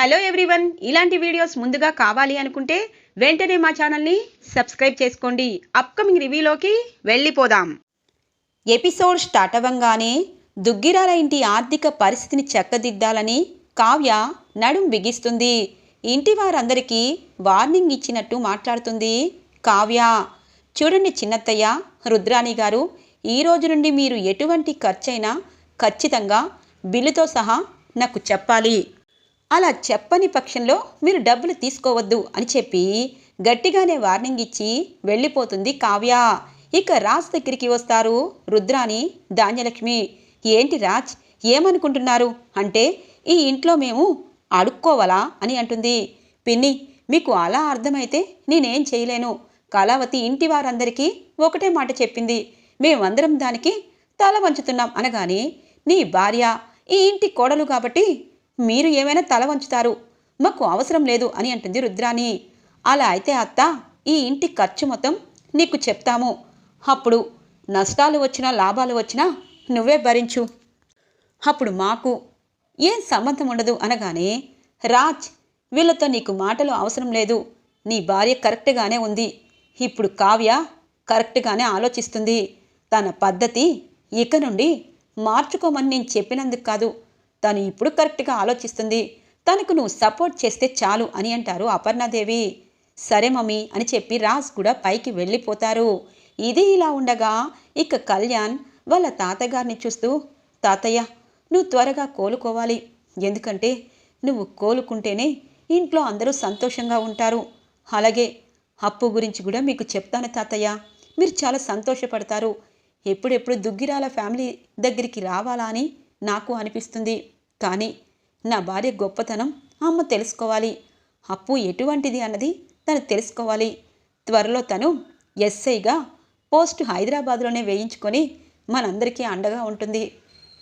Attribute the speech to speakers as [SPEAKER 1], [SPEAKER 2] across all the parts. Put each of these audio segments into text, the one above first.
[SPEAKER 1] Hello everyone. ఇలాంటి videos ముందుగా కావాలి అనుకుంటే వెంటనే మా ఛానల్ని సబ్స్క్రైబ్ చేసుకోండి. అప్కమింగ్ రివ్యూలోకి వెళ్ళిపోదాం. ఎపిసోడ్ స్టార్ట్ అవ్వంగానే దుగ్గిరాల ఇంటి ఆర్థిక పరిస్థితిని చక్కదిద్దాలని కావ్య నడుం బిగిస్తుంది. ఇంటి వారందరికీ వార్నింగ్ ఇచ్చినట్టు మాట్లాడుతుంది కావ్య. చూడండి చిన్నత్తయ్య రుద్రాణి గారు ఈ రోజు నుండి మీరు ఎటువంటి ఖర్చైనా ఖచ్చితంగా బిల్లుతో సహా నాకు చెప్పాలి. అలా చెప్పని పక్షంలో మీరు డబ్బులు తీసుకోవద్దు అని చెప్పి గట్టిగానే వార్నింగ్ ఇచ్చి వెళ్ళిపోతుంది కావ్య. ఇక రాజ్ దగ్గరికి వస్తారు రుద్రాని ధాన్యలక్ష్మి. ఏంటి రాజ్ ఏమనుకుంటున్నారు? అంటే ఈ ఇంట్లో మేము అడుక్కోవాలా అని అంటుంది. పిన్ని మీకు అలా అర్థమైతే నేనేం చేయలేను. కళావతి ఇంటి వారందరికీ ఒకటే మాట చెప్పింది. మేమందరం దానికి తల వంచుతున్నాం అనగానే నీ భార్య ఈ ఇంటి కోడలు కాబట్టి మీరు ఏమైనా తల వంచుతారు? మాకు అవసరం లేదు అని అంటుంది రుద్రాణి. అలా అయితే అత్త ఈ ఇంటి ఖర్చు మొత్తం నీకు చెప్తాము. అప్పుడు నష్టాలు వచ్చినా లాభాలు వచ్చినా నువ్వే భరించు. అప్పుడు మాకు ఏం సంబంధం ఉండదు అనగానే రాజ్ వీళ్ళతో నీకు మాటలు అవసరం లేదు. నీ భార్య కరెక్ట్గానే ఉంది. ఇప్పుడు కావ్య కరెక్ట్గానే ఆలోచిస్తుంది. తన పద్ధతి ఇక నుండి మార్చుకోమని నేను చెప్పినందుకు కాదు. తను ఇప్పుడు కరెక్ట్గా ఆలోచిస్తుంది. తనకు నువ్వు సపోర్ట్ చేస్తే చాలు అని అంటారు అపర్ణాదేవి. సరే మమ్మీ అని చెప్పి రాజ్ కూడా పైకి వెళ్ళిపోతారు. ఇది ఇలా ఉండగా ఇక కళ్యాణ్ వాళ్ళ తాతగారిని చూస్తూ తాతయ్య నువ్వు త్వరగా కోలుకోవాలి. ఎందుకంటే నువ్వు కోలుకుంటేనే ఇంట్లో అందరూ సంతోషంగా ఉంటారు. అలాగే అప్పు గురించి కూడా మీకు చెప్తాను తాతయ్య. మీరు చాలా సంతోషపడతారు. ఎప్పుడెప్పుడు దుగ్గిరాల ఫ్యామిలీ దగ్గరికి రావాలా అని నాకు అనిపిస్తుంది. కానీ నా భార్య గొప్పతనం అమ్మ తెలుసుకోవాలి. అప్పు ఎటువంటిది అన్నది తను తెలుసుకోవాలి. త్వరలో తను ఎస్ఐగా పోస్ట్ హైదరాబాద్లోనే వేయించుకొని మనందరికీ అండగా ఉంటుంది.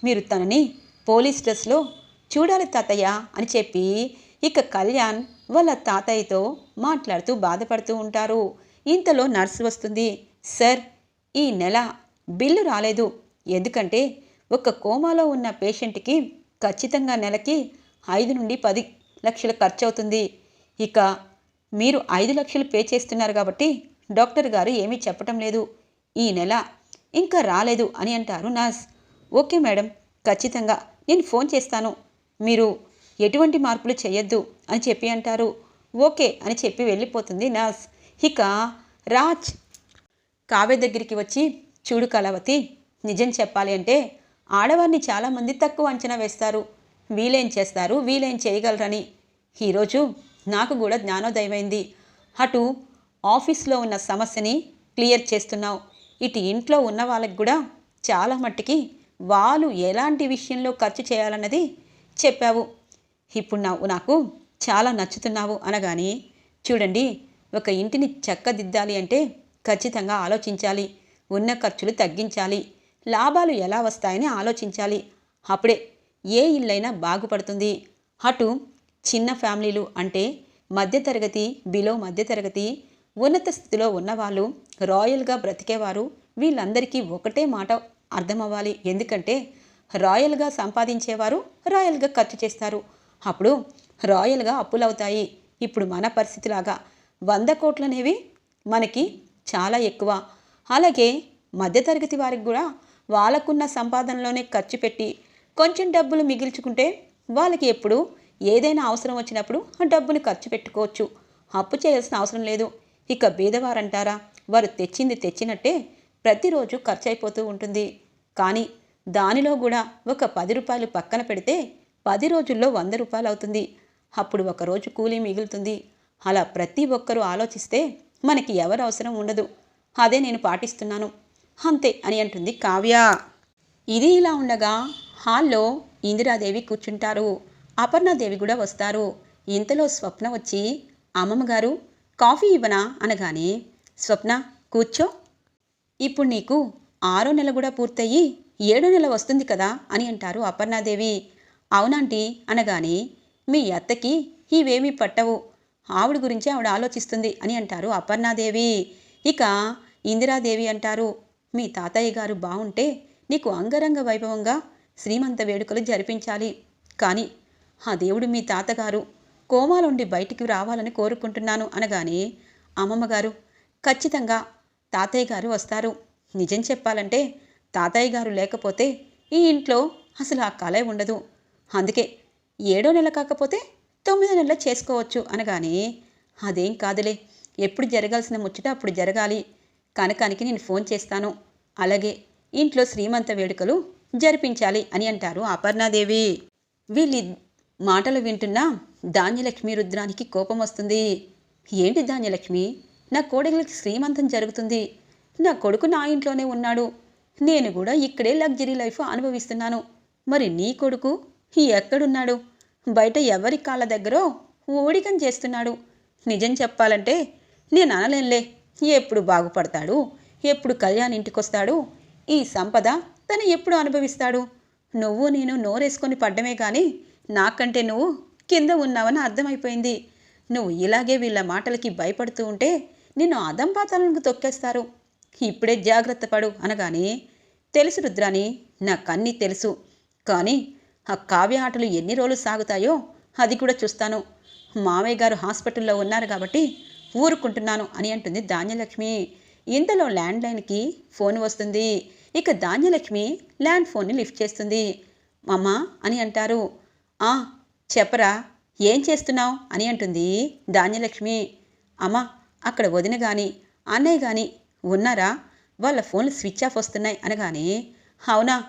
[SPEAKER 1] మీరు తనని పోలీస్ డ్రెస్లో చూడాలి తాతయ్య అని చెప్పి ఇక కళ్యాణ్ వాళ్ళ తాతయ్యతో మాట్లాడుతూ బాధపడుతూ ఉంటారు. ఇంతలో నర్సు వస్తుంది. సార్ ఈ నెల బిల్లు రాలేదు. ఎందుకంటే ఒక కోమాలో ఉన్న పేషెంట్కి ఖచ్చితంగా నెలకి ఐదు నుండి పది లక్షలు ఖర్చు అవుతుంది ఇక మీరు ఐదు లక్షలు పే చేస్తున్నారు కాబట్టి డాక్టర్ గారు ఏమీ చెప్పటం లేదు. ఈ నెల ఇంకా రాలేదు అని అంటారు నర్స్. ఓకే మేడం ఖచ్చితంగా నేను ఫోన్ చేస్తాను. మీరు ఎటువంటి మార్పులు చేయొద్దు అని చెప్పి అంటారు. ఓకే అని చెప్పి వెళ్ళిపోతుంది నర్స్. ఇక రాజ్ కావ్య దగ్గరికి వచ్చి చూడు కళావతి నిజం చెప్పాలి అంటే ఆడవారిని చాలామంది తక్కువ అంచనా వేస్తారు. వీలేం చేస్తారు? వీలేం చేయగలరని. ఈరోజు నాకు కూడా జ్ఞానోదయమైంది. అటు ఆఫీస్లో ఉన్న సమస్యని క్లియర్ చేస్తున్నావు. ఇటు ఇంట్లో ఉన్న వాళ్ళకి కూడా చాలా మట్టికి వాళ్ళు ఎలాంటి విషయంలో ఖర్చు చేయాలన్నది చెప్పావు. ఇప్పుడు నా నాకు చాలా నచ్చుతున్నావు అనగాని చూడండి ఒక ఇంటిని చక్కదిద్దాలి అంటే ఖచ్చితంగా ఆలోచించాలి. ఉన్న ఖర్చులు తగ్గించాలి. లాభాలు ఎలా వస్తాయని ఆలోచించాలి. అప్పుడే ఏ ఇల్లైనా బాగుపడుతుంది. అటు చిన్న ఫ్యామిలీలు అంటే మధ్యతరగతి బిలో మధ్యతరగతి ఉన్నత స్థితిలో ఉన్నవాళ్ళు రాయల్గా బ్రతికేవారు వీళ్ళందరికీ ఒకటే మాట అర్థమవ్వాలి. ఎందుకంటే రాయల్గా సంపాదించేవారు రాయల్గా ఖర్చు చేస్తారు. అప్పుడు రాయల్గా అప్పులవుతాయి. ఇప్పుడు మన పరిస్థితిలాగా వంద కోట్లనేవి మనకి చాలా ఎక్కువ. అలాగే మధ్యతరగతి వారికి కూడా వాళ్ళకున్న సంపాదనలోనే ఖర్చు పెట్టి కొంచెం డబ్బులు మిగిల్చుకుంటే వాళ్ళకి ఎప్పుడు ఏదైనా అవసరం వచ్చినప్పుడు ఆ డబ్బును ఖర్చు పెట్టుకోవచ్చు. అప్పు చేయాల్సిన అవసరం లేదు. ఇక బీదవారంటారా? వారు తెచ్చింది తెచ్చినట్టే ప్రతిరోజు ఖర్చు అయిపోతూ ఉంటుంది. కానీ దానిలో కూడా ఒక పది రూపాయలు పక్కన పెడితే పది రోజుల్లో వంద రూపాయలు అవుతుంది. అప్పుడు ఒక రోజు కూలీ మిగులుతుంది. అలా ప్రతి ఒక్కరూ ఆలోచిస్తే మనకి ఎవరు అవసరం ఉండదు. అదే నేను పాటిస్తున్నాను. అంతే అని అంటుంది కావ్య. ఇది ఇలా ఉండగా హాల్లో ఇందిరాదేవి కూర్చుంటారు. అపర్ణాదేవి కూడా వస్తారు. ఇంతలో స్వప్న వచ్చి అమ్మమ్మ గారు కాఫీ ఇవ్వనా అనగానే స్వప్న కూర్చో. ఇప్పుడు నీకు ఆరో నెల కూడా పూర్తయి ఏడో నెల వస్తుంది కదా అని అంటారు అపర్ణాదేవి. అవునాంటీ అనగానే మీ అత్తకి ఇవేమీ పట్టవు. ఆవిడ గురించి ఆవిడ ఆలోచిస్తుంది అని అంటారు అపర్ణాదేవి. ఇక ఇందిరాదేవి అంటారు మీ తాతయ్య గారు బాగుంటే నీకు అంగరంగ వైభవంగా శ్రీమంత వేడుకలు జరిపించాలి. కానీ ఆ దేవుడు మీ తాతగారు కోమాలుండి బయటికి రావాలని కోరుకుంటున్నాను అనగానే అమ్మమ్మగారు ఖచ్చితంగా తాతయ్య గారు వస్తారు. నిజం చెప్పాలంటే తాతయ్య గారు లేకపోతే ఈ ఇంట్లో అసలు ఆ కళ ఉండదు. అందుకే ఏడో నెల కాకపోతే తొమ్మిదో నెలలో చేసుకోవచ్చు అనగానే అదేం కాదులే. ఎప్పుడు జరగాల్సిన ముచ్చట అప్పుడు జరగాలి. కనకానికి నేను ఫోన్ చేస్తాను. అలాగే ఇంట్లో శ్రీమంత వేడుకలు జరిపించాలి అని అంటారు అపర్ణాదేవి. వీళ్ళి మాటలు వింటున్నా ధాన్యలక్ష్మి రుద్రానికి కోపం వస్తుంది. ఏంటి ధాన్యలక్ష్మి? నా కోడలికి శ్రీమంతం జరుగుతుంది. నా కొడుకు నా ఇంట్లోనే ఉన్నాడు. నేను కూడా ఇక్కడే లగ్జరీ లైఫ్ అనుభవిస్తున్నాను. మరి నీ కొడుకు ఎక్కడున్నాడు? బయట ఎవరి కాళ్ళ దగ్గరో ఊడికం చేస్తున్నాడు. నిజం చెప్పాలంటే నేను అనలేనులే. ఎప్పుడు బాగుపడతాడు? ఎప్పుడు కళ్యాణ్ ఇంటికొస్తాడు? ఈ సంపద తను ఎప్పుడు అనుభవిస్తాడు? నువ్వు నేను నోరేసుకొని పడ్డమే కానీ నాకంటే నువ్వు కింద ఉన్నావని అర్థమైపోయింది. నువ్వు ఇలాగే వీళ్ళ మాటలకి భయపడుతూ ఉంటే నిన్ను అదంపాతాలను తొక్కేస్తారు. ఇప్పుడే జాగ్రత్త పడు అనగానే తెలుసు రుద్రాని నాకన్నీ తెలుసు. కానీ ఆ కావ్య ఆటలు ఎన్ని రోజులు సాగుతాయో అది కూడా చూస్తాను. మామయ్య గారు హాస్పిటల్లో ఉన్నారు కాబట్టి ఊరుకుంటున్నాను అని అంటుంది ధాన్యలక్ష్మి. ఇంతలో ల్యాండ్ లైన్కి ఫోన్ వస్తుంది. ఇక ధాన్యలక్ష్మి ల్యాండ్ ఫోన్ని లిఫ్ట్ చేస్తుంది. అమ్మా అని అంటారు. ఆ చెప్పరా ఏం చేస్తున్నావు? అని అంటుంది ధాన్యలక్ష్మి. అమ్మా అక్కడ వదిన గాని అన్నయ్య గాని ఉన్నారా? వాళ్ళ ఫోన్లు స్విచ్ ఆఫ్ వస్తున్నాయి అనగానే అవునా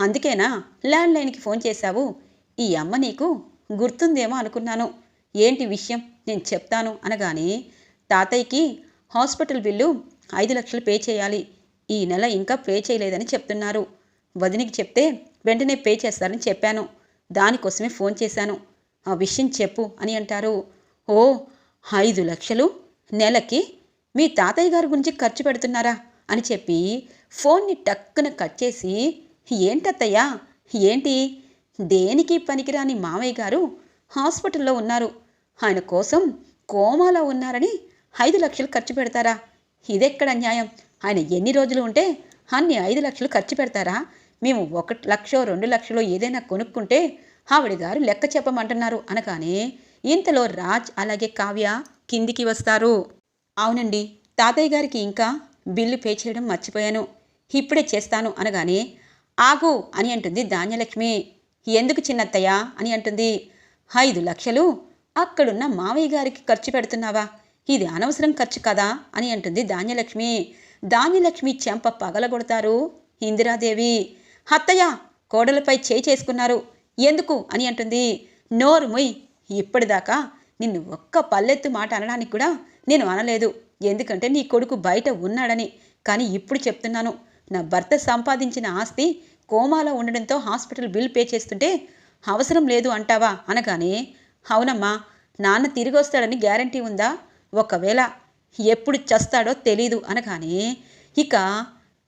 [SPEAKER 1] అందుకేనా ల్యాండ్ లైన్కి ఫోన్ చేశావు? ఈ అమ్మ నీకు గుర్తుందేమో అనుకున్నాను. ఏంటి విషయం? నేను చెప్తాను అనగానే తాతయ్యకి హాస్పిటల్ బిల్లు ఐదు లక్షలు పే చేయాలి. ఈ నెల ఇంకా పే చేయలేదని చెప్తున్నారు. వదినికి చెప్తే వెంటనే పే చేస్తారని చెప్పాను. దానికోసమే ఫోన్ చేశాను. ఆ విషయం చెప్పు అని అంటారు. ఓ ఐదు లక్షలు నెలకి మీ తాతయ్య గారి గురించి ఖర్చు పెడుతున్నారా అని చెప్పి ఫోన్ని టక్కున కట్ చేసి ఏంటత్తయ్యా ఏంటి? దేనికి పనికిరాని మామయ్య గారు హాస్పిటల్లో ఉన్నారు. ఆయన కోసం కోమాలో ఉన్నారని ఐదు లక్షలు ఖర్చు పెడతారా? ఇదెక్కడ న్యాయం? ఆయన ఎన్ని రోజులు ఉంటే అన్ని ఐదు లక్షలు ఖర్చు పెడతారా? మేము ఒక లక్షో రెండు లక్షలో ఏదైనా కొనుక్కుంటే ఆవిడ గారు లెక్క చెప్పమంటున్నారు అనగానే ఇంతలో రాజ్ అలాగే కావ్య కిందికి వస్తారు. అవునండి తాతయ్య గారికి ఇంకా బిల్లు పే చేయడం మర్చిపోయాను. ఇప్పుడే చేస్తాను అనగానే ఆగు అని అంటుంది ధాన్యలక్ష్మి. ఎందుకు చిన్నత్తయ్య? అని అంటుంది. ఐదు లక్షలు అక్కడున్న మావయ్య గారికి ఖర్చు పెడుతున్నావా? ఇది అనవసరం ఖర్చు కదా అని అంటుంది ధాన్యలక్ష్మి. ధాన్యలక్ష్మి చెంప పగలగొడతారు. ఇందిరాదేవి అత్తయ్య కోడలపై చేయి చేసుకున్నారు. ఎందుకు? అని అంటుంది. నోరు మొయ్. ఇప్పటిదాకా నిన్ను ఒక్క పల్లెత్తు మాట అనడానికి కూడా నేను అనలేదు. ఎందుకంటే నీ కొడుకు బయట ఉన్నాడని. కానీ ఇప్పుడు చెప్తున్నాను. నా భర్త సంపాదించిన ఆస్తి కోమాలో ఉండడంతో హాస్పిటల్ బిల్ పే చేస్తుంటే అవసరం లేదు అంటావా? అనగానే అవునమ్మా నాన్న తిరిగి వస్తాడని గ్యారంటీ ఉందా? ఒకవేళ ఎప్పుడు చస్తాడో తెలీదు అనగానే ఇక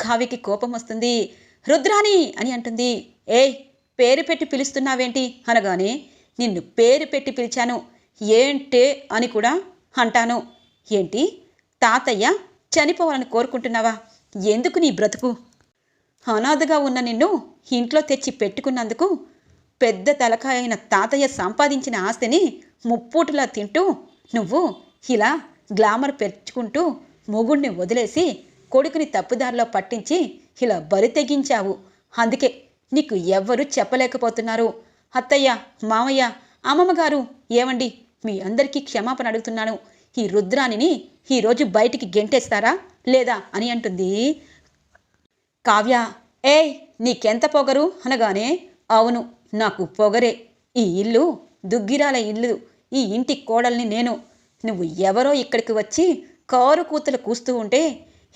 [SPEAKER 1] కావికి కోపం వస్తుంది. రుద్రాణి అని అంటుంది. ఏయ్ పేరు పెట్టి పిలుస్తున్నావేంటి? అనగానే నిన్ను పేరు పెట్టి పిలిచాను. ఏంటే అని కూడా అంటాను. ఏంటి? తాతయ్య చనిపోవాలని కోరుకుంటున్నావా? ఎందుకు నీ బ్రతుకు? అనాథగా ఉన్న నిన్ను ఇంట్లో తెచ్చి పెట్టుకున్నందుకు పెద్ద తలకాయ అయిన తాతయ్య సంపాదించిన ఆస్తిని ముప్పూటులా తింటూ నువ్వు ఇలా గ్లామర్ పెంచుకుంటూ మొగుడిని వదిలేసి కొడుకుని తప్పుదారిలో పట్టించి ఇలా బరి తెగించావు. అందుకే నీకు ఎవ్వరూ చెప్పలేకపోతున్నారు. అత్తయ్య మామయ్య అమ్మమ్మగారు ఏమండి మీ అందరికీ క్షమాపణ అడుగుతున్నాను. ఈ రుద్రాణిని ఈరోజు బయటికి గెంటేస్తారా లేదా అని అంటుంది. కావ్య ఏయ్ నీకెంత పొగరు? అనగానే అవును నాకు పొగరే. ఈ ఇల్లు దుగ్గిరాల ఇల్లు. ఈ ఇంటి కోడల్ని నేను నువ్వు ఎవరో ఇక్కడికి వచ్చి కారు కూతలు కూస్తూ ఉంటే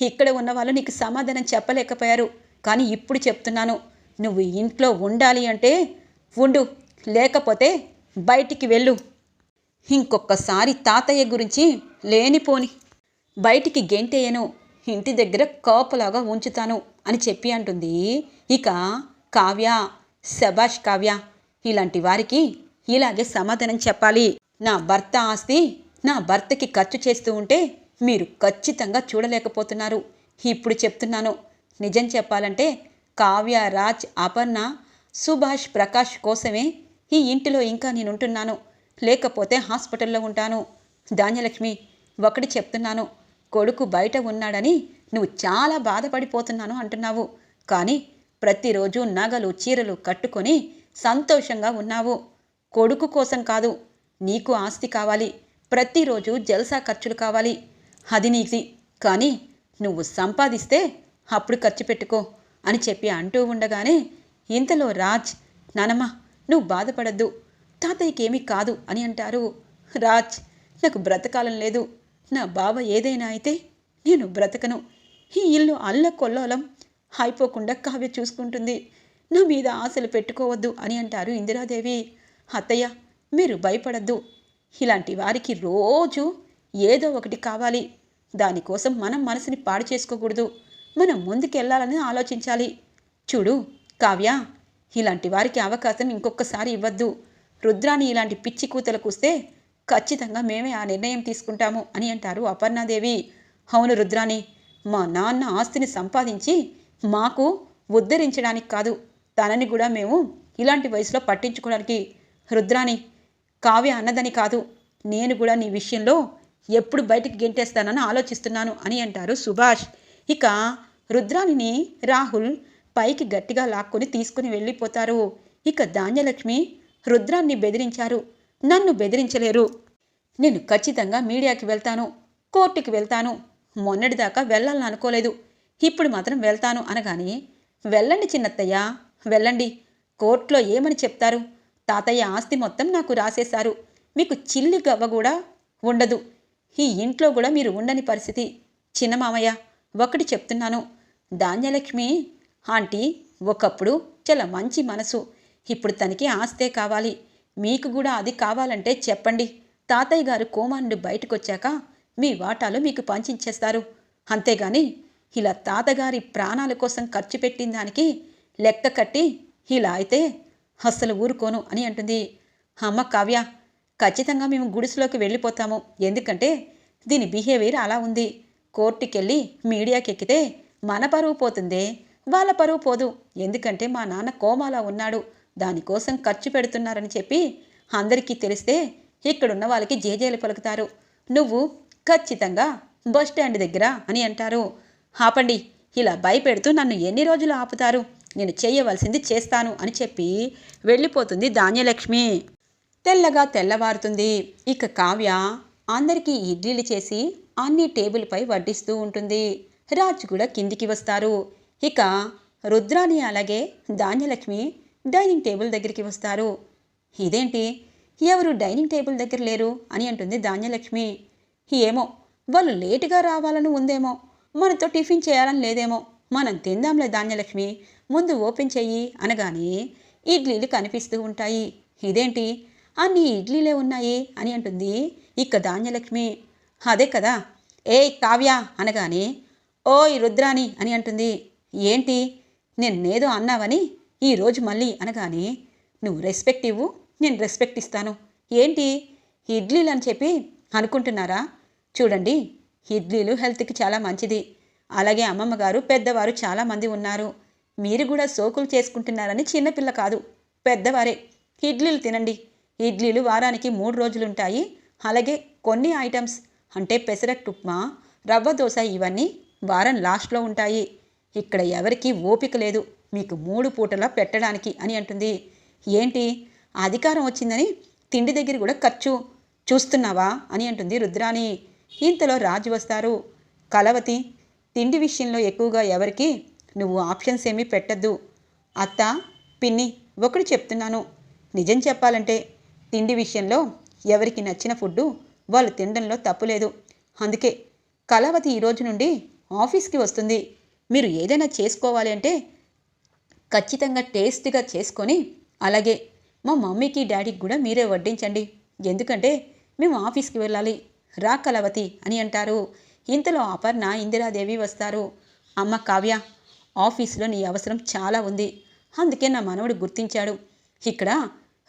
[SPEAKER 1] ఇక్కడ ఉన్న వాళ్ళు నీకు సమాధానం చెప్పలేకపోయారు. కానీ ఇప్పుడు చెప్తున్నాను నువ్వు ఇంట్లో ఉండాలి అంటే ఉండు లేకపోతే బయటికి వెళ్ళు. ఇంకొకసారి తాతయ్య గురించి లేనిపోని బయటికి గెంటేయను ఇంటి దగ్గర కోపలాగా ఉంచుతాను అని చెప్పి అంటుంది. ఇక కావ్య శబాష్ కావ్య ఇలాంటి వారికి ఇలాగే సమాధానం చెప్పాలి. నా భర్త ఆస్తి నా భర్తకి ఖర్చు చేస్తూ ఉంటే మీరు ఖచ్చితంగా చూడలేకపోతున్నారు. ఇప్పుడు చెప్తున్నాను. నిజం చెప్పాలంటే కావ్య రాజ్ అపర్ణ సుభాష్ ప్రకాష్ కోసమే ఈ ఇంటిలో ఇంకా నేనుంటున్నాను. లేకపోతే హాస్పిటల్లో ఉంటాను. ధాన్యలక్ష్మి ఒకటి చెప్తున్నాను. కొడుకు బయట ఉన్నాడని నువ్వు చాలా బాధపడిపోతున్నాను అంటున్నావు. కానీ ప్రతిరోజు నగలు చీరలు కట్టుకొని సంతోషంగా ఉన్నావు. కొడుకు కోసం కాదు నీకు ఆస్తి కావాలి. ప్రతిరోజు జల్సా ఖర్చులు కావాలి. అది నీది. కానీ నువ్వు సంపాదిస్తే అప్పుడు ఖర్చు పెట్టుకో అని చెప్పి అంటూ ఉండగానే ఇంతలో రాజ్ నానమ్మ నువ్వు బాధపడద్దు. తాతయ్యకేమీ కాదు అని అంటారు. రాజ్ నాకు బ్రతకాలం లేదు. నా బావ ఏదైనా అయితే నేను బ్రతకను. ఈ ఇల్లు అల్ల కొల్లోలం అయిపోకుండా కావ్య చూసుకుంటుంది. నా మీద ఆశలు పెట్టుకోవద్దు అని అంటారు ఇందిరాదేవి. అత్తయ్య మీరు భయపడద్దు. ఇలాంటి వారికి రోజు ఏదో ఒకటి కావాలి. దానికోసం మనం మనసుని పాడు చేసుకోకూడదు. మనం ముందుకెళ్ళాలని ఆలోచించాలి. చూడు కావ్య ఇలాంటి వారికి అవకాశం ఇంకొకసారి ఇవ్వద్దు. రుద్రాని ఇలాంటి పిచ్చి కూతలు వస్తే ఖచ్చితంగా మేమే ఆ నిర్ణయం తీసుకుంటాము అని అంటారు అపర్ణాదేవి. అవును రుద్రాని మా నాన్న ఆస్తిని సంపాదించి మాకు ఉద్ధరించడానికి కాదు. తనని కూడా మేము ఇలాంటి వయసులో పట్టించుకోవడానికి. రుద్రాని కావ్య అన్నదని కాదు. నేను కూడా నీ విషయంలో ఎప్పుడు బయటికి గెంటేస్తానని ఆలోచిస్తున్నాను అని అంటారు సుభాష్. ఇక రుద్రాణిని రాహుల్ పైకి గట్టిగా లాక్కొని తీసుకుని వెళ్ళిపోతారు. ఇక ధాన్యలక్ష్మి రుద్రాన్ని బెదిరించారు. నన్ను బెదిరించలేరు. నేను ఖచ్చితంగా మీడియాకి వెళ్తాను కోర్టుకి వెళ్తాను. మొన్నటిదాకా వెళ్ళాలని అనుకోలేదు. ఇప్పుడు మాత్రం వెళ్తాను అనగానే వెళ్ళండి చిన్నత్తయ్య వెళ్ళండి. కోర్టులో ఏమని చెప్తారు? తాతయ్య ఆస్తి మొత్తం నాకు రాసేశారు. మీకు చిల్లి గవ్వ కూడా ఉండదు. ఈ ఇంట్లో కూడా మీరు ఉండని పరిస్థితి. చిన్న మామయ్య ఒకటి చెప్తున్నాను. ధాన్యలక్ష్మి ఆంటీ ఒకప్పుడు చాలా మంచి మనసు. ఇప్పుడు తనకి ఆస్తే కావాలి. మీకు కూడా అది కావాలంటే చెప్పండి. తాతయ్య గారు కోమా నుండి బయటకొచ్చాక మీ వాటాలు మీకు పంచించేస్తారు. అంతేగాని ఇలా తాతగారి ప్రాణాల కోసం ఖర్చు పెట్టిన దానికి లెక్క కట్టి ఇలా అయితే అస్సలు ఊరుకోను అని అంటుంది. అమ్మ కావ్య ఖచ్చితంగా మేము గుడిసెలోకి వెళ్ళిపోతాము. ఎందుకంటే దీని బిహేవియర్ అలా ఉంది. కోర్టుకెళ్ళి మీడియాకి ఎక్కితే మన పరువు పోతుందే. వాళ్ళ పరువు పోదు. ఎందుకంటే మా నాన్న కోమాలా ఉన్నాడు. దానికోసం ఖర్చు పెడుతున్నారని చెప్పి అందరికీ తెలిస్తే ఇక్కడున్న వాళ్ళకి జేజేలు పలుకుతారు. నువ్వు ఖచ్చితంగా బస్ స్టాండ్ దగ్గర అని అంటారు. ఆపండి. ఇలా భయపెడుతూ నన్ను ఎన్ని రోజులు ఆపుతారు? నేను చేయవలసింది చేస్తాను అని చెప్పి వెళ్ళిపోతుంది ధాన్యలక్ష్మి. తెల్లగా తెల్లవారుతుంది. ఇక కావ్య అందరికీ ఇడ్లీలు చేసి అన్ని టేబుల్పై వడ్డిస్తూ ఉంటుంది. రాజు కూడా కిందికి వస్తారు. ఇక రుద్రాని అలాగే ధాన్యలక్ష్మి డైనింగ్ టేబుల్ దగ్గరికి వస్తారు. ఇదేంటి? ఎవరు డైనింగ్ టేబుల్ దగ్గర లేరు అని అంటుంది ధాన్యలక్ష్మి. ఏమో వాళ్ళు లేటుగా రావాలని ఉందేమో. మనతో టిఫిన్ చేయాలని లేదేమో. మనం తిందాంలే ధాన్యలక్ష్మి. ముందు ఓపెన్ చెయ్యి అనగానే ఇడ్లీలు కనిపిస్తూ ఉంటాయి. ఇదేంటి? అన్ని ఇడ్లీలే ఉన్నాయి అని అంటుంది ఇక ధాన్యలక్ష్మి. అదే కదా. ఏ కావ్య అనగానే ఓయ్ రుద్రాని అని అంటుంది. ఏంటి? నేనేదో అన్నావని ఈరోజు మళ్ళీ అనగానే నువ్వు రెస్పెక్ట్ ఇవ్వు నేను రెస్పెక్ట్ ఇస్తాను. ఏంటి? ఇడ్లీలు అని చెప్పి అనుకుంటున్నారా? చూడండి ఇడ్లీలు హెల్త్కి చాలా మంచిది. అలాగే అమ్మమ్మ గారు పెద్దవారు చాలామంది ఉన్నారు. మీరు కూడా సోకులు చేసుకుంటున్నారని చిన్నపిల్ల కాదు పెద్దవారే. ఇడ్లీలు తినండి. ఇడ్లీలు వారానికి మూడు రోజులు ఉంటాయి అలాగే కొన్ని ఐటమ్స్ అంటే పెసరట్టు ఉప్మా రవ్వ దోశ ఇవన్నీ వారం లాస్ట్లో ఉంటాయి. ఇక్కడ ఎవరికీ ఓపిక లేదు మీకు మూడు పూటలా పెట్టడానికి అని అంటుంది. ఏంటి? అధికారం వచ్చిందని తిండి దగ్గర కూడా ఖర్చు. చూస్తున్నావా? అని అంటుంది రుద్రాణి. ఇంతలో రాజు వస్తారు. కలవతి తిండి విషయంలో ఎక్కువగా ఎవరికి నువ్వు ఆప్షన్స్ ఏమీ పెట్టద్దు. అత్త పిన్ని ఒకటి చెప్తున్నాను. నిజం చెప్పాలంటే తిండి విషయంలో ఎవరికి నచ్చిన ఫుడ్డు వాళ్ళు తినడంలో తప్పులేదు అందుకే కళావతి ఈ రోజు నుండి ఆఫీస్కి వస్తుంది. మీరు ఏదైనా చేసుకోవాలి అంటే ఖచ్చితంగా టేస్ట్గా చేసుకొని అలాగే మా మమ్మీకి డాడీకి కూడా మీరే వడ్డించండి. ఎందుకంటే మేము ఆఫీస్కి వెళ్ళాలి. రా కలవతి అని అంటారు. ఇంతలో అపర్ణ ఇందిరాదేవి వస్తారు. అమ్మ కావ్య ఆఫీస్లో నీ అవసరం చాలా ఉంది. అందుకే నా మనవడు గుర్తించాడు. ఇక్కడ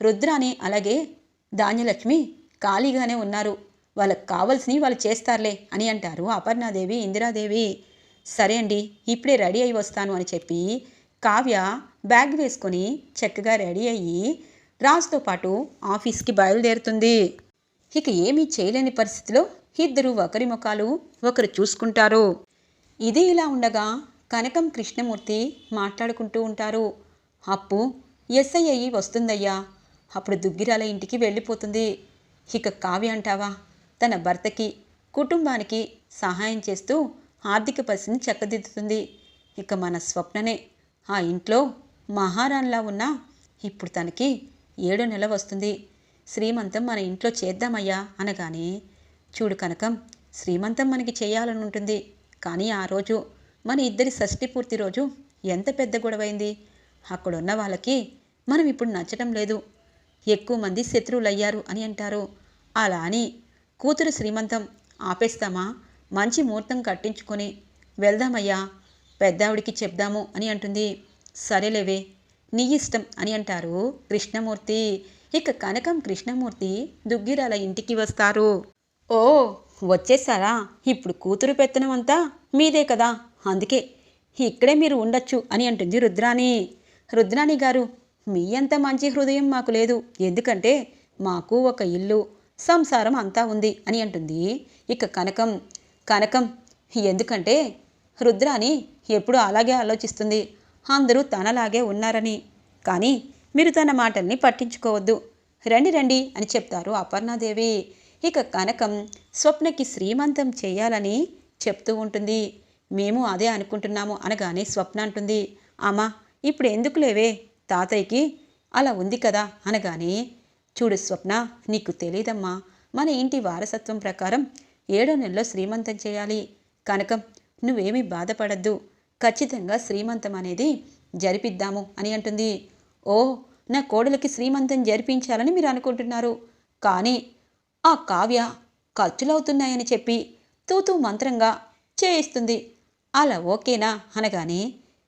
[SPEAKER 1] రుద్రాని అలాగే ధాన్యలక్ష్మి ఖాళీగానే ఉన్నారు. వాళ్ళకి కావాల్సినవి వాళ్ళు చేస్తారులే అని అంటారు అపర్ణాదేవి ఇందిరాదేవి. సరే అండి ఇప్పుడే రెడీ అయి వస్తాను అని చెప్పి కావ్య బ్యాగ్ వేసుకొని చక్కగా రెడీ అయ్యి రాజుతో పాటు ఆఫీస్కి బయలుదేరుతుంది. ఇక ఏమీ చేయలేని పరిస్థితిలో ఇద్దరు ఒకరి ముఖాలు ఒకరు చూసుకుంటారు. ఇది ఇలా ఉండగా కనకం కృష్ణమూర్తి మాట్లాడుకుంటూ ఉంటారు. అప్పు ఎస్ఐ అయ్యి వస్తుందయ్యా. అప్పుడు దుగ్గిరాల ఇంటికి వెళ్ళిపోతుంది. ఇక కావ్య అంటావా? తన భర్తకి కుటుంబానికి సహాయం చేస్తూ ఆర్థిక పరిస్థితిని చక్కదిద్దుతుంది. ఇక మన స్వప్ననే ఆ ఇంట్లో మహారాణిలా ఉన్నా ఇప్పుడు తనకి ఏడో నెల వస్తుంది. శ్రీమంతం మన ఇంట్లో చేద్దామయ్యా అనగానే చూడు కనకం శ్రీమంతం మనకి చేయాలని ఉంటుంది కానీ ఆ రోజు మన ఇద్దరి షష్ఠి పూర్తి రోజు ఎంత పెద్ద గొడవైంది. అక్కడున్న వాళ్ళకి మనం ఇప్పుడు నచ్చటం లేదు. ఎక్కువ మంది శత్రువులయ్యారు అని అంటారు. అలా అని కూతురు శ్రీమంతం ఆపేస్తామా? మంచి ముహూర్తం కట్టించుకొని వెళ్దామయ్యా. పెద్దావిడికి చెప్దాము అని అంటుంది. సరేలేవే నీ ఇష్టం అని అంటారు కృష్ణమూర్తి. ఇక కనకం కృష్ణమూర్తి దుగ్గిరాల ఇంటికి వస్తారు. ఓ వచ్చేసారా? ఇప్పుడు కూతురు పెత్తనం అంతా మీదే కదా. అందుకే ఇక్కడే మీరు ఉండొచ్చు అని అంటుంది రుద్రాణి. రుద్రాణి గారు మీ అంత మంచి హృదయం మాకు లేదు. ఎందుకంటే మాకు ఒక ఇల్లు సంసారం అంతా ఉంది అని అంటుంది. ఇక కనకం కనకం ఎందుకంటే రుద్రాని ఎప్పుడూ అలాగే ఆలోచిస్తుంది. అందరూ తనలాగే ఉన్నారని. కానీ మీరు తన మాటల్ని పట్టించుకోవద్దు. రండి రండి అని చెప్తారు అపర్ణాదేవి. ఇక కనకం స్వప్నకి శ్రీమంతం చేయాలని చెప్తూ ఉంటుంది. మేము అదే అనుకుంటున్నాము అనగానే స్వప్న అంటుంది. అమ్మా ఇప్పుడు ఎందుకు లేవే? తాతయ్యకి అలా ఉంది కదా అనగానే చూడు స్వప్న నీకు తెలీదమ్మా. మన ఇంటి వారసత్వం ప్రకారం ఏడో నెలలో శ్రీమంతం చేయాలి. కనకం నువ్వేమీ బాధపడద్దు. ఖచ్చితంగా శ్రీమంతం అనేది జరిపిద్దాము అని అంటుంది. ఓ నా కోడలికి శ్రీమంతం జరిపించాలని మీరు అనుకుంటున్నారు. కానీ ఆ కావ్య ఖర్చులవుతున్నాయని చెప్పి తూతూ మంత్రంగా చేయిస్తుంది. అలా ఓకేనా? అనగానే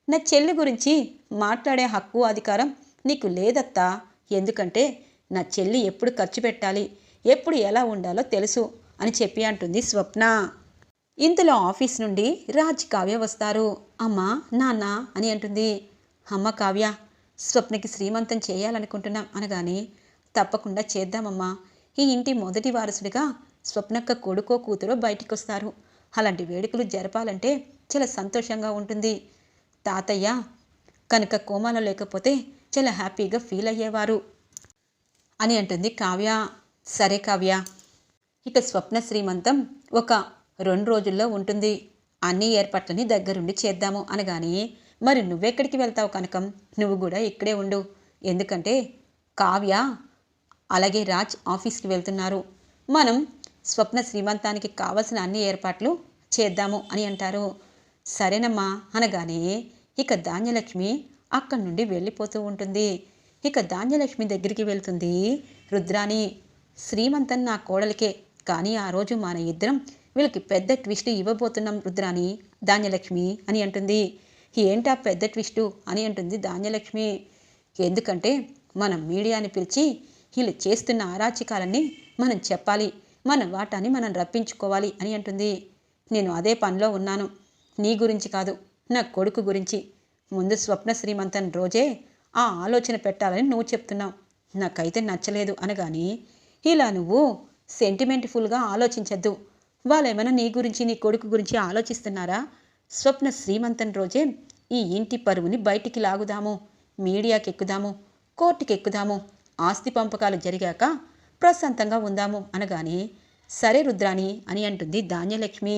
[SPEAKER 1] నా చెల్లి గురించి మాట్లాడే హక్కు అధికారం నీకు లేదత్తా? ఎందుకంటే నా చెల్లి ఎప్పుడు ఖర్చు పెట్టాలి ఎప్పుడు ఎలా ఉండాలో తెలుసు అని చెప్పి అంటుంది స్వప్న. ఇంతలో ఆఫీస్ నుండి రాజ్ కావ్య వస్తారు. అమ్మా నాన్న అని అంటుంది. అమ్మ కావ్య స్వప్నకి శ్రీమంతం చేయాలనుకుంటున్నాం అనగానే తప్పకుండా చేద్దామమ్మా. ఈ ఇంటి మొదటి వారసుడిగా స్వప్నక్క కొడుకో కూతురో బయటికి వస్తారు అలాంటి వేడుకలు జరపాలంటే చాలా సంతోషంగా ఉంటుంది. తాతయ్య కనుక కోమాలో లేకపోతే చాలా హ్యాపీగా ఫీల్ అయ్యేవారు అని అంటుంది కావ్య. సరే కావ్య ఇక స్వప్న శ్రీమంతం ఒక రెండు రోజుల్లో ఉంటుంది. అన్ని ఏర్పాట్లని దగ్గరుండి చేద్దాము అనగానే మరి నువ్వెక్కడికి వెళ్తావు కనకం? నువ్వు కూడా ఇక్కడే ఉండు. ఎందుకంటే కావ్య అలాగే రాజ్ ఆఫీస్కి వెళ్తున్నారు. మనం స్వప్న శ్రీమంతానికి కావలసిన అన్ని ఏర్పాట్లు చేద్దాము అని అంటారు. సరేనమ్మా అనగానే ఇక ధాన్యలక్ష్మి అక్కడి నుండి వెళ్ళిపోతూ ఉంటుంది. ఇక ధాన్యలక్ష్మి దగ్గరికి వెళ్తుంది. రుద్రాణి శ్రీమంతన్ నా కోడలికే. కానీ ఆ రోజు మన ఇద్దరం వీళ్ళకి పెద్ద ట్విస్ట్ ఇవ్వబోతున్నాం రుద్రాణి ధాన్యలక్ష్మి అని అంటుంది. ఏంటా పెద్ద ట్విస్టు అని అంటుంది ధాన్యలక్ష్మి. ఎందుకంటే మనం మీడియాని పిలిచి వీళ్ళు చేస్తున్న అరాచకాలన్నీ మనం చెప్పాలి మన వాటాని మనం రప్పించుకోవాలి అని అంటుంది. నేను అదే పనిలో ఉన్నాను. నీ గురించి కాదు నా కొడుకు గురించి. ముందు స్వప్న శ్రీమంతం రోజే ఆ ఆలోచన పెట్టాలని నువ్వు చెప్తున్నావు. నాకైతే నచ్చలేదు అనగాని ఇలా నువ్వు సెంటిమెంట్ఫుల్గా ఆలోచించద్దు. వాళ్ళేమైనా నీ గురించి నీ కొడుకు గురించి ఆలోచిస్తున్నారా? స్వప్న శ్రీమంతం రోజే ఈ ఇంటి పరువుని బయటికి లాగుదాము మీడియాకి ఎక్కుదాము కోర్టుకి ఎక్కుదాము ఆస్తి పంపకాలు జరిగాక ప్రశాంతంగా ఉందాము అనగానే సరే రుద్రాణి అని అంటుంది ధాన్యలక్ష్మి.